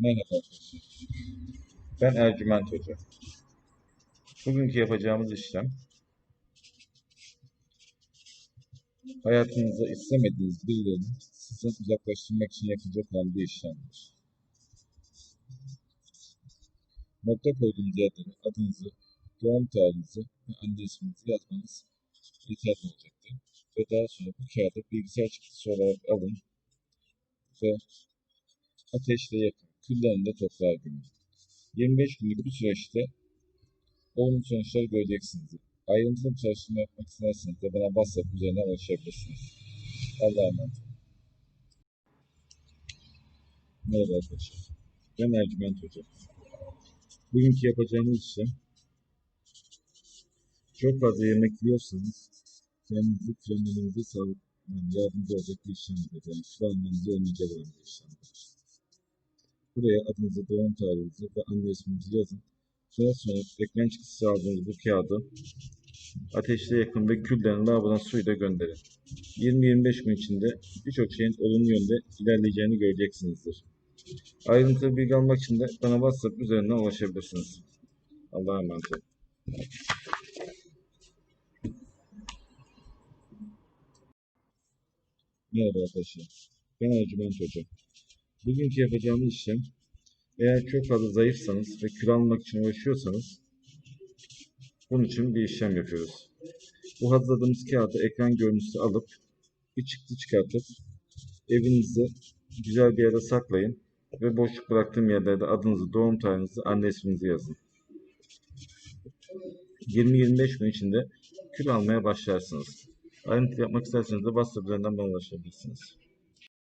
Merhaba. Ben Ercüment Hoca. Bugünkü yapacağımız işlem hayatınızda istemediğiniz birilerini sizden uzaklaştırmak için yapılacak olan bir işlemdir. Nokta koyduğunuz yerlere adınızı, doğum tarihinizi ve anne isminizi yazmanız yeterli olacaktır. Ve daha sonra bu kağıdı bilgisayar çıktısı olarak alın ve ateşle yakın, küllerinde toprağa gömün. 25 günlük bir süreçte olumlu sonuçları göreceksiniz. Ayrıntılı bir çalışma yapmak isterseniz de bana WhatsApp üzerinden ulaşabilirsiniz. Allah'a emanet olun. Merhaba arkadaşlar. Ben Ercüment Hoca. Bugünkü yapacağımız işlem çok fazla yemek yiyorsanız kendinizi frenlemenize sağlık yani yardımcı olacak bir işlemdir. Yani almanızı önleyecek olan bir işlemdir. Buraya adınızı, doğum tarihinizi ve anne isminizi yazın. Sonra sonra ekran çıktısı aldığınız bu kağıdı ateşte yakın ve küllerin lavabodan suyla gönderin. 20-25 gün içinde birçok şeyin olumlu yönde ilerleyeceğini göreceksinizdir. Ayrıntılı bilgi almak için de bana WhatsApp üzerinden ulaşabilirsiniz. Allah'a emanet olun. Merhaba arkadaşlar. Ben Ercüment Hoca. Bugünkü yapacağımız işlem eğer çok fazla zayıfsanız ve kilo almak için uğraşıyorsanız bunun için bir işlem yapıyoruz. Bu hazırladığımız kağıdı ekran görüntüsü alıp bir çıktı çıkartıp evinizde güzel bir yere saklayın ve boşluk bıraktığım yerlerde adınızı, doğum tarihinizi, anne isminizi yazın. 20-25 gün içinde kilo almaya başlarsınız. Ayrıntı yapmak isterseniz de WhatsApp üzerinden bana ulaşabilirsiniz.